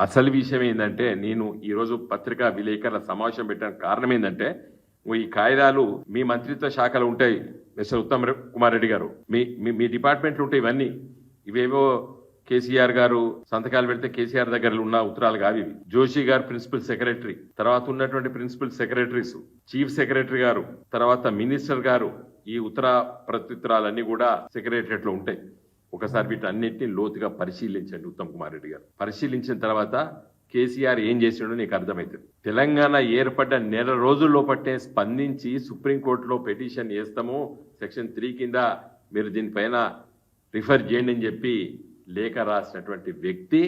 అసలు విషయం ఏంటంటే నేను ఈరోజు పత్రికా విలేకరుల సమావేశం పెట్టిన కారణం ఏంటంటే ఈ కాగితాలు మీ మంత్రిత్వ శాఖలు ఉంటాయి మిస్టర్ ఉత్తమ్ కుమార్ రెడ్డి గారు. మీ మీ- మీ డిపార్ట్మెంట్లు ఉంటాయి ఇవన్నీ. ఇవేవో కేసీఆర్ గారు సంతకాలు పెడితే కేసీఆర్ దగ్గర ఉన్న ఉత్తరాలు కావి జోషి గారు ప్రిన్సిపల్ సెక్రటరీ తర్వాత ఉన్నటువంటి ప్రిన్సిపల్ సెక్రటరీస్ చీఫ్ సెక్రటరీ గారు తర్వాత మినిస్టర్ గారు ఈ ఉత్తర ప్రత్యుత్తరాలన్నీ కూడా సెక్రటరీలో ఉంటాయి. ఒకసారి వీటన్నిటిని లోతుగా పరిశీలించండి ఉత్తమ్ కుమార్ రెడ్డి గారు. పరిశీలించిన తర్వాత కేసీఆర్ ఏం చేసిండో నీకు అర్థమవుతుంది తెలంగాణ ఏర్పడ్డ నెల రోజుల్లో పట్టే స్పందించి సుప్రీంకోర్టులో పిటిషన్ వేస్తాము సెక్షన్ త్రీ కింద మీరు దీనిపైన రిఫర్ చేయండి అని చెప్పి లేఖ రాసినటువంటి వ్యక్తి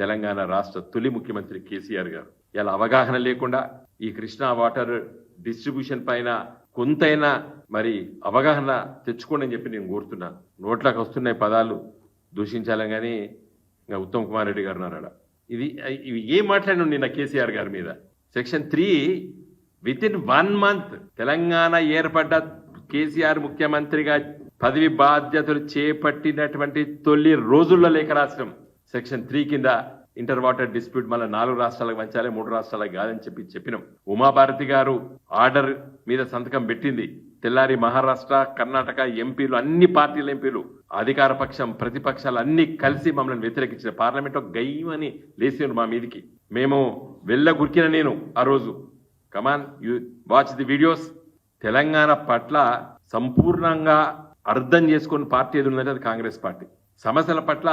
తెలంగాణ రాష్ట్ర తొలి ముఖ్యమంత్రి కేసీఆర్ గారు. ఇలా అవగాహన లేకుండా ఈ కృష్ణా వాటర్ డిస్ట్రిబ్యూషన్ పైన కొంతైనా మరి అవగాహన తెచ్చుకోండి అని చెప్పి నేను కోరుతున్నాను నోట్లకు వస్తున్నాయి పదాలు దూషించాలని కానీ ఇంకా ఉత్తమ్ కుమార్ రెడ్డి గారు ఉన్నారాడ ఇది ఇవి ఏం మాట్లాడిన నిన్న కేసీఆర్ గారి మీద? Section three with in one month Telangana ఏర్పడ్డ కేసీఆర్ ముఖ్యమంత్రిగా పదవి బాధ్యతలు చేపట్టినటువంటి తొలి రోజుల్లో లేఖ రాష్ట్రం సెక్షన్ త్రీ కింద ఇంటర్ వాటర్ డిస్ప్యూట్ మళ్ళీ నాలుగు రాష్ట్రాలకు పంచాలి మూడు రాష్ట్రాలకు కాదని చెప్పి చెప్పినాం. ఉమాభారతి గారు ఆర్డర్ మీద సంతకం పెట్టింది. తెల్లారి మహారాష్ట్ర కర్ణాటక ఎంపీలు అన్ని పార్టీల ఎంపీలు అధికార పక్షం ప్రతిపక్షాలు అన్ని కలిసి మమ్మల్ని వ్యతిరేకించిన పార్లమెంట్ గయ్యమని లేచారు మా మీదికి. మేము వెళ్ళ గురికిన నేను ఆ రోజు. Come on you watch the videos Telangana పట్ల సంపూర్ణంగా అర్థం చేసుకుని పార్టీ ఏది ఉందంటే అది కాంగ్రెస్ పార్టీ. సమస్యల పట్ల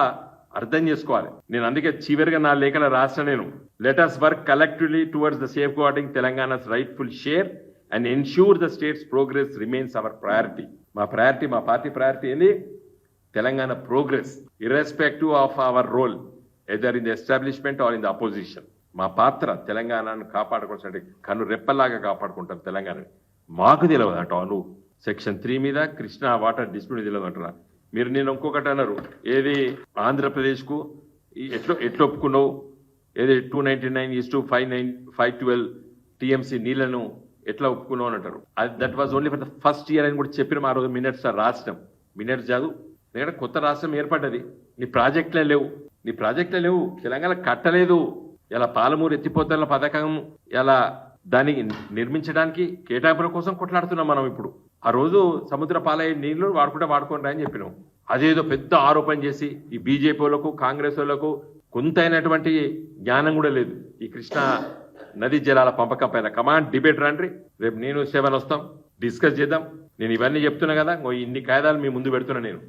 అర్థం చేసుకోవాలి. నేను అందుకే చివరిగా నా లేఖన రాసిన నేను letters work collectively towards the safeguarding Telangana's rightful share and ensure the state's progress remains our priority మా ప్రయారిటీ మా పార్టీ ప్రయారిటీ ఏంది? Telangana progress irrespective of our role either in the establishment or in the opposition మా పాత్ర తెలంగాణను కాపాడుకోవాల్సిన కన్ను రెప్పలాగా కాపాడుకుంటాం తెలంగాణని మాకు తెలియదు అంటావు నువ్వు? సెక్షన్ త్రీ మీద కృష్ణా వాటర్ డిస్ప్యూట్ తెలియదు అంటున్నా మీరు నేను ఇంకొకటి అన్నారు. ఏది ఆంధ్రప్రదేశ్కు? ఎట్లా ఎట్లా ఒప్పుకున్నావు? ఏది two ninety nine is to five nine five twelve TMC నీళ్ళను ఎట్లా ఒప్పుకున్నావు అని అంటారు. అది that was only for the first year అని కూడా చెప్పిన ఆ రోజు మినిట్స్ రాష్ట్రం మినిట్స్ చదువు ఎందుకంటే కొత్త రాష్ట్రం ఏర్పడ్డది. నీ ప్రాజెక్టులే లేవు. నీ ప్రాజెక్టులే లేవు. తెలంగాణ కట్టలేదు. ఇలా పాలమూరు ఎత్తిపోతల పథకం ఇలా దాన్ని నిర్మించడానికి కేటాయింపుల కోసం కొట్లాడుతున్నాం మనం ఇప్పుడు. ఆ రోజు సముద్ర పాలయ్యే నీళ్ళు వాడుకుంటే వాడుకోండి అని చెప్పినాం. అదేదో పెద్ద ఆరోపణ చేసి ఈ బీజేపీలకు కాంగ్రెస్ వాళ్ళకు కొంతైనటువంటి జ్ఞానం కూడా లేదు. ఈ కృష్ణా నదీ జలాల పంపకం పైన కమాండ్ డిబేట్ రండి. రేపు నేను సెవెన్ వస్తాం డిస్కస్ చేద్దాం. నేను ఇవన్నీ చెప్తున్నా కదా ఇన్ని కాయిదాలు మీ ముందు పెడుతున్నా నేను.